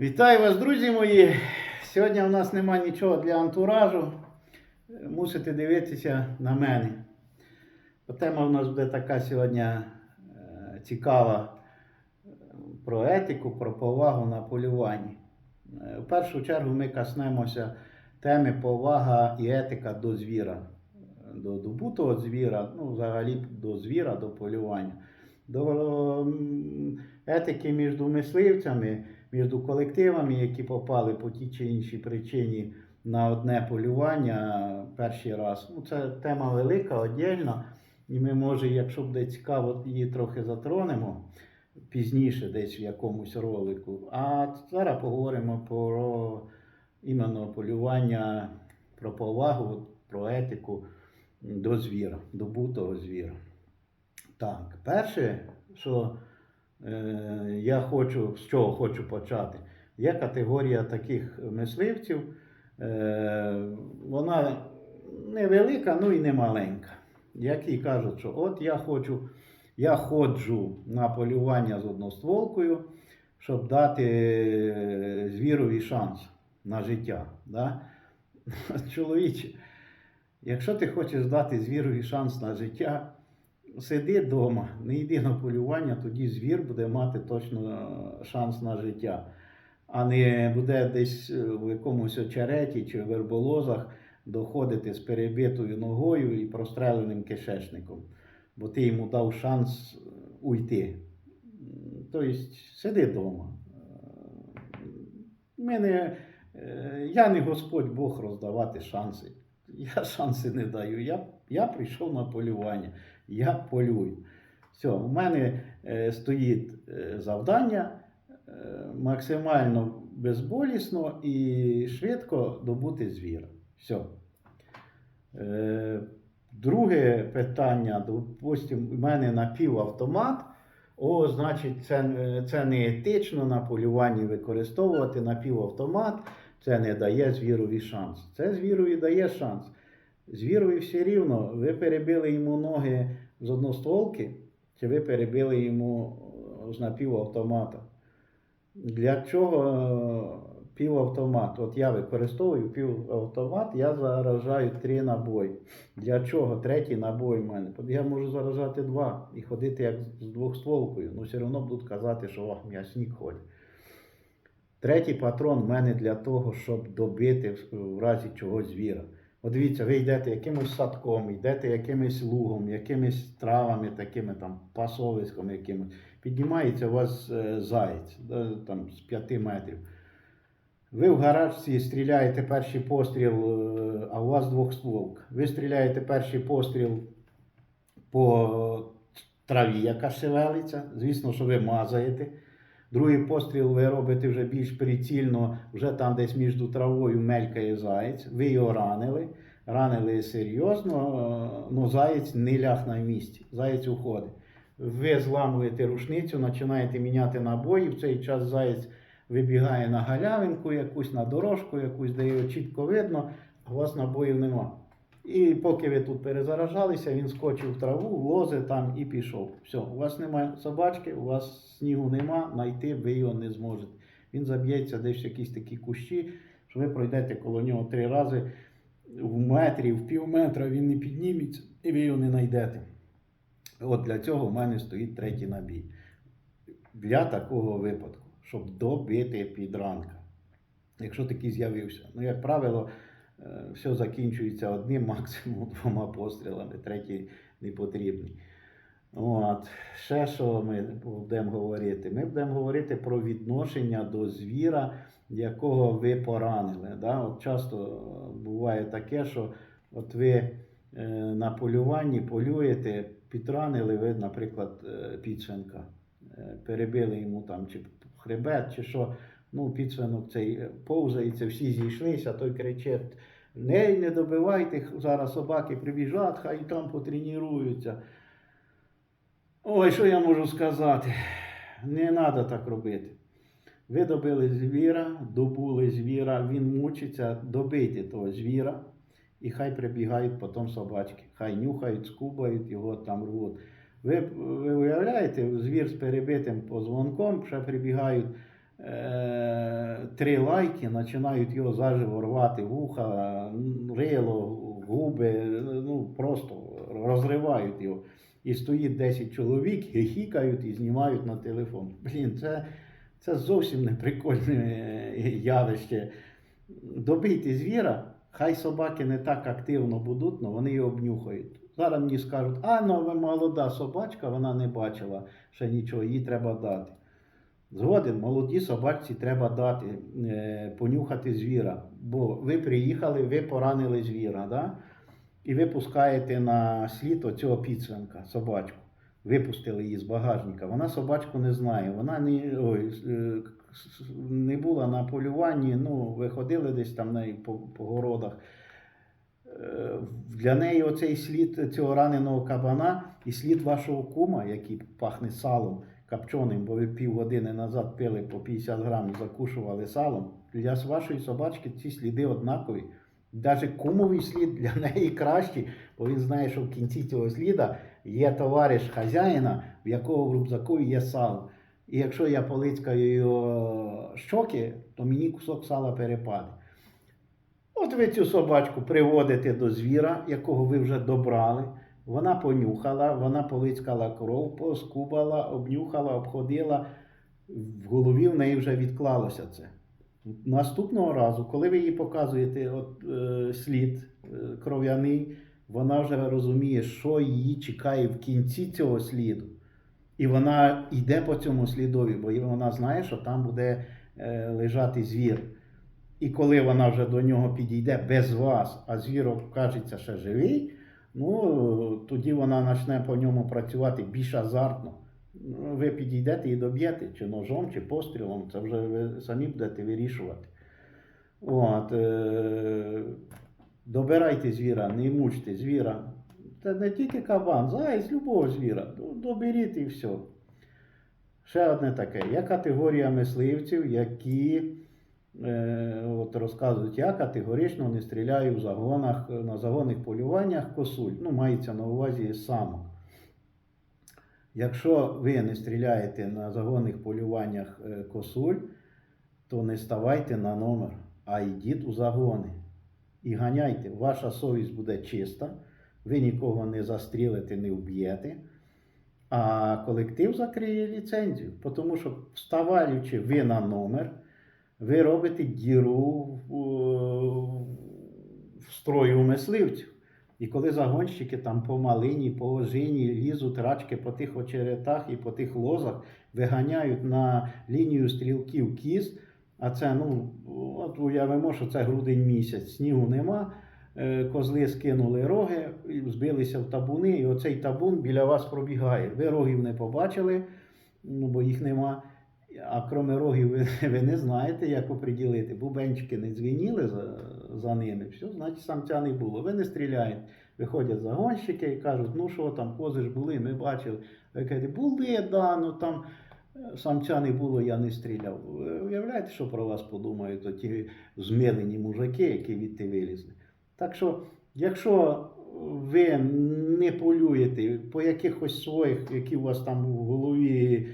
Вітаю вас, друзі мої! Сьогодні у нас нема нічого для антуражу. Мусите дивитися на мене. Тема у нас буде така сьогодні е, цікава про етику, про повагу на полюванні. Е, В першу чергу ми коснемося теми повага і етика до звіра, до добутого звіра, ну, взагалі до звіра, до полювання, до етики між мисливцями, між колективами, які попали по тій чи іншій причині на одне полювання перший раз. Ну, це тема велика, одільна. І ми, може, якщо буде цікаво, її трохи затронемо пізніше, десь в якомусь ролику. А зараз поговоримо про іменно полювання, про повагу, про етику до звіра, до бутого звіра. Так, перше, що я хочу, з чого хочу почати, є категорія таких мисливців. Е, вона невелика, ну і не маленька. Які кажуть, що от я хочу, я ходжу на полювання з одностволкою, щоб дати е, звірові шанс на життя. Да? Чоловіче, якщо ти хочеш дати звірові шанс на життя, сиди вдома, не йди на полювання, тоді звір буде мати точно е, шанс на життя, а не буде десь е, в якомусь очереті чи верболозах доходити з перебитою ногою і простреленим кишечником, бо ти йому дав шанс е, уйти. Тобто сиди вдома. Мене, я не Господь Бог роздавати шанси. Я шанси не даю. Я, я прийшов на полювання. Я полюю. Все, у мене е, стоїть е, завдання е, максимально безболісно і швидко добути звіра. Все. Друге питання, допустим, у мене напівавтомат. О, значить, це, це не етично на полюванні використовувати напівавтомат. Це не дає звірові шанс. Це звірові дає шанс. Звірові все рівно, ви перебили йому ноги з одностволки, чи ви перебили йому е, з напівавтомата. Для чого е, півавтомат? От я використовую півавтомат, я заражаю три набої. Для чого? Третій набой в мене. Я можу заражати два і ходити як з двохстволкою. Ну все одно будуть казати, що о, м'ясник ходить. Третій патрон в мене для того, щоб добити в разі чогось звіра. От дивіться, ви йдете якимось садком, йдете якимось лугом, якимись травами, такими там пасовиськом якимось. Піднімається у вас е, заєць там, з 5 метрів. Ви в гаражці стріляєте перший постріл, е, а у вас двохстволка. Ви стріляєте перший постріл по траві, яка шевелиться. Звісно, що ви мазаєте. Другий постріл ви робите вже більш прицільно, вже там десь між травою мелькає заєць. Ви його ранили. Ранили серйозно, але заєць не ляг на місці. Заєць уходить. Ви зламуєте рушницю, починаєте міняти набої. В цей час заєць вибігає на галявинку, якусь на дорожку, якусь, де його чітко видно, а у вас набоїв нема. І поки ви тут перезаражалися, він скочив в траву, в лози там і пішов. Все, у вас немає собачки, у вас снігу нема, знайти ви його не зможете. Він заб'ється десь в якісь такі кущі, що ви пройдете коло нього три рази в метрі, в пів метра він не підніметься, і ви його не знайдете. От для цього в мене стоїть третій набій. Для такого випадку, щоб добити підранка. Якщо такий з'явився. Ну, як правило, все закінчується одним, максимум двома пострілами, третій не потрібний. От. Ще що ми будемо говорити? Ми будемо говорити про відношення до звіра, якого ви поранили. Да? От часто буває таке, що от ви е, на полюванні полюєте, підранили ви, наприклад, е, підсвинка. Е, Перебили йому там чи хребет, чи що. Ну, підсвинок цей повзається, всі зійшлися, той кричить: не, не добивайте, зараз собаки прибіжать, хай там потренуються. Ой, що я можу сказати? Не треба так робити. Ви добили звіра, добули звіра, він мучиться, добийте того звіра, і хай прибігають потім собачки. Хай нюхають, скубають його там рвуть. Ви, ви уявляєте, звір з перебитим позвонком, ще прибігають три лайки, починають його заживо рвати вуха, рило, губи, ну просто розривають його. І стоїть 10 чоловік, хихікають і знімають на телефон. Блін, це, це зовсім не прикольне е, явище. Добийте звіра, хай собаки не так активно будуть, але вони його обнюхають. Зараз мені скажуть, а ну молода собачка, вона не бачила ще нічого, їй треба дати. Згоден, молодій собачці треба дати, е, понюхати звіра. Бо ви приїхали, ви поранили звіра, да? і ви пускаєте на слід оцього підсвинка, собачку. Випустили її з багажника. Вона собачку не знає. Вона не, ой, е, не була на полюванні, ну, ви ходили десь там нею по, по городах. Е, Для неї оцей слід цього раненого кабана і слід вашого кума, який пахне салом копченим, бо ви півгодини назад пили по 50 грамів, закушували салом. Для вашої собачки ці сліди однакові. Навіть кумовий слід для неї кращий, бо він знає, що в кінці цього сліда є товариш хазяїна, в якого в рюкзаку є сало. І якщо я полицькаю щоки, то мені кусок сала перепаде. От ви цю собачку приводите до звіра, якого ви вже добрали. Вона понюхала, вона полицькала кров, поскубала, обнюхала, обходила. В голові в неї вже відклалося це. Наступного разу, коли ви їй показуєте от, е, слід е, кров'яний, вона вже розуміє, що її чекає в кінці цього сліду. І вона йде по цьому слідові, бо вона знає, що там буде е, лежати звір. І коли вона вже до нього підійде без вас, а звір окажеться ще живий, ну тоді вона почне по ньому працювати більш азартно. Ну, Ви підійдете і доб'єте, чи ножом, чи пострілом, це вже ви самі будете вирішувати. От, е, добирайте звіра, не мучте звіра. Це не тільки кабан, заєць любого звіра. Ну, Доберіть і все. Ще одне таке. Є категорія мисливців, які от розказують, я категорично не стріляю в загонах, на загонних полюваннях косуль. Ну, мається на увазі самок. Якщо ви не стріляєте на загонних полюваннях е, косуль, то не ставайте на номер, а йдіть у загони. І ганяйте, ваша совість буде чиста, ви нікого не застрілите, не вб'єте, а колектив закриє ліцензію. Тому що, вставаючи ви на номер, ви робите діру в, в строю мисливців. І коли загонщики там по малині, по ожині лізуть рачки по тих очеретах і по тих лозах, виганяють на лінію стрілків кіз, а це, ну, от уявимо, що це грудень місяць, снігу нема, е, козли скинули роги, збилися в табуни, і оцей табун біля вас пробігає. Ви рогів не побачили, ну, бо їх нема. А крім рогів, ви, ви не знаєте, як оприділити. Бубенчики не дзвеніли за, за ними, все, значить самця не було. Ви не стріляєте. Виходять загонщики і кажуть, ну що там, кози ж були, ми бачили. Ви кажете, були, да, ну там е, самця не було, я не стріляв. Ви уявляєте, що про вас подумають ті змилені мужики, які відти вилізли. Так що, якщо ви не полюєте по якихось своїх, які у вас там в голові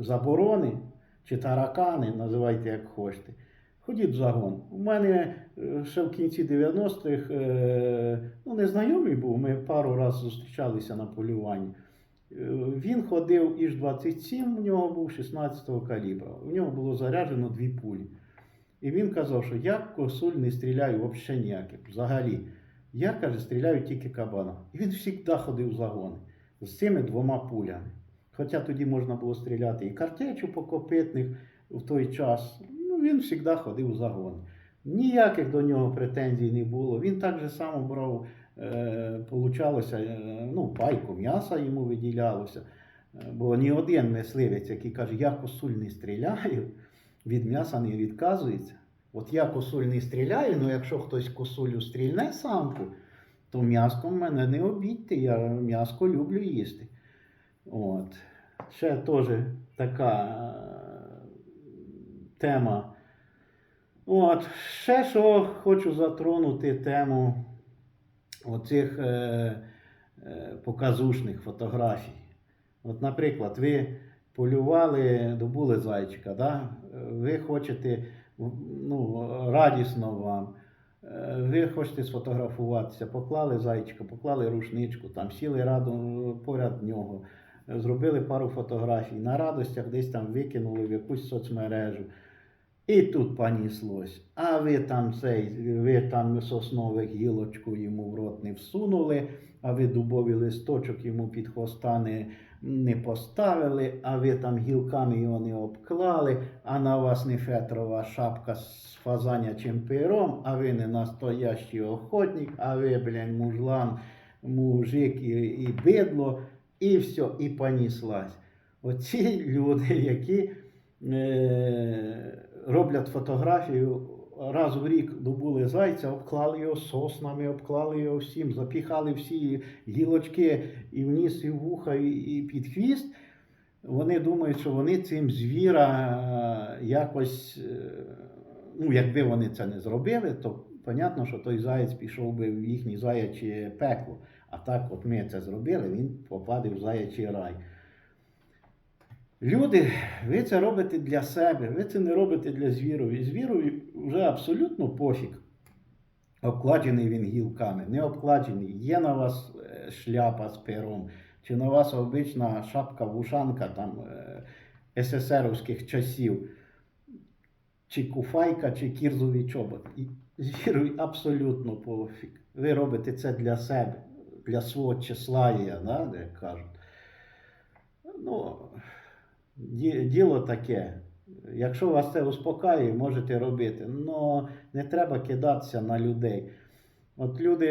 заборони чи таракани, називайте як хочете. Ходіть в загон. У мене е, ще в кінці 90-х е, ну, незнайомий був, ми пару разів зустрічалися на полюванні. Е, Він ходив іж 27, у нього був 16-го калібра. У нього було заряджено дві пулі. І він казав, що я косуль не стріляю взагалі ніяких. Взагалі. Я, каже, стріляю тільки кабана. І він завжди ходив в загони з цими двома пулями. Хоча тоді можна було стріляти і картечу по копитних в той час. Ну, він завжди ходив у загони. Ніяких до нього претензій не було. Він так же само брав, е, получалося, е, ну, пайку м'яса йому виділялося. Е, Бо ні один мисливець, який каже, я косуль не стріляю, від м'яса не відказується. От я косуль не стріляю, але якщо хтось косулю стрільне самку, то м'яском мене не обідьте, я м'яско люблю їсти. От. Ще теж така е, тема. От. Ще що хочу затронути тему оцих е, е, показушних фотографій. От, наприклад, ви полювали, добули зайчика, да? Ви хочете, ну, радісно вам. Е, Ви хочете сфотографуватися, поклали зайчика, поклали рушничку, там сіли радо поряд нього, зробили пару фотографій, на радостях десь там викинули в якусь соцмережу. І тут поніслось. А ви там цей, ви там соснових гілочку йому в рот не всунули, а ви дубовий листочок йому під хвоста не, не поставили, а ви там гілками його не обклали, а на вас не фетрова шапка з фазанячим пером, а ви не настоящий охотник, а ви, блін, мужлан, мужик і, і бидло, і все, і поніслась. Оці люди, які е, роблять фотографію, раз в рік добули зайця, обклали його соснами, обклали його всім, запіхали всі гілочки і в ніс, і в вуха, і, і під хвіст. Вони думають, що вони цим звіра е, якось, е, ну, якби вони це не зробили, то понятно, що той заєць пішов би в їхнє заяче пекло. А так, от ми це зробили, він попаде в заячий рай. Люди, ви це робите для себе, ви це не робите для звірові. Звірові вже абсолютно пофіг. Обкладений він гілками, не обкладений. Є на вас е, шляпа з пером, чи на вас обична шапка-вушанка там е, СССРівських часів, чи куфайка, чи кірзовий чобот. І Звірові абсолютно пофіг. Ви робите це для себе, для свого числая, да, як кажуть. Ну, ді- діло таке. Якщо вас це успокаює, можете робити. але не треба кидатися на людей. От люди,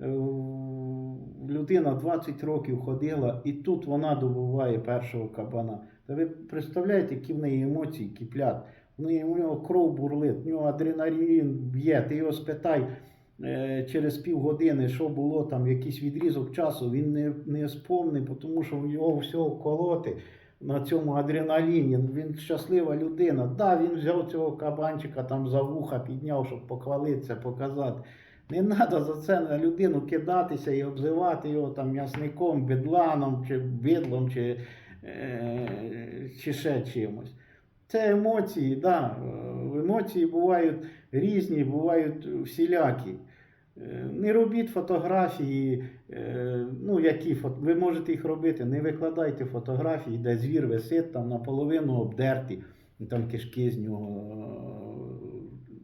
е, людина 20 років ходила, і тут вона добуває першого кабана. Та ви представляєте, які в неї емоції киплять? У нього кров бурлить, у нього адреналін б'є. Ти його спитай через півгодини, що було там, якийсь відрізок часу, він не, не спомнить, тому що його всього колоти на цьому адреналіні. Він щаслива людина. Да, він взяв цього кабанчика там за вуха, підняв, щоб похвалитися, показати. Не треба за це на людину кидатися і обзивати його там м'ясником, бедланом, чи бидлом, чи, е, чи ще чимось. Це емоції, да. е, Емоції бувають різні, бувають всілякі. Е, Не робіть фотографії, е, ну які фото, ви можете їх робити, не викладайте фотографії, де звір висить там наполовину обдерті, там кишки з нього е,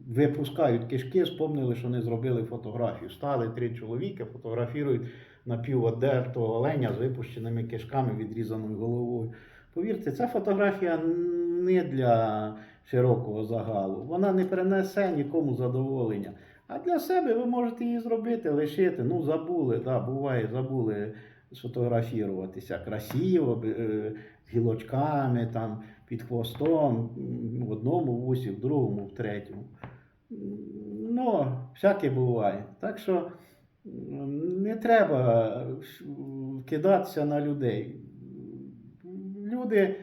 випускають кишки, спомнили, що не зробили фотографію. Стали три чоловіка, фотографірують напіводертого оленя з випущеними кишками, відрізаною головою. Повірте, ця фотографія не для широкого загалу. Вона не принесе нікому задоволення. А для себе ви можете її зробити, лишити. Ну, забули, да, буває, забули сфотографіруватися красиво, е, з гілочками, там, під хвостом, в одному вусі, в другому, в третьому. Ну, всяке буває. Так що не треба ш- кидатися на людей. Люди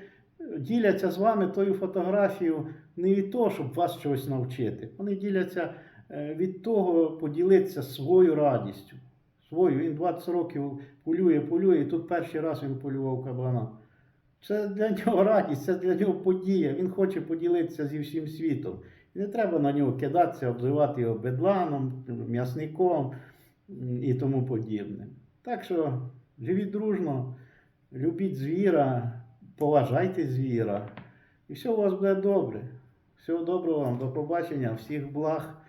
діляться з вами тою фотографією не від того, щоб вас чогось навчити. Вони діляться е, від того поділитися своєю радістю. Свою. Він 20 років полює, полює, і тут перший раз він полював кабана. Це для нього радість, це для нього подія. Він хоче поділитися зі всім світом. Не треба на нього кидатися, обзивати його бедланом, м'ясником і тому подібне. Так що живіть дружно, любіть звіра, поважайте звіра, і все у вас буде добре. Всього доброго вам, до побачення, всіх благ.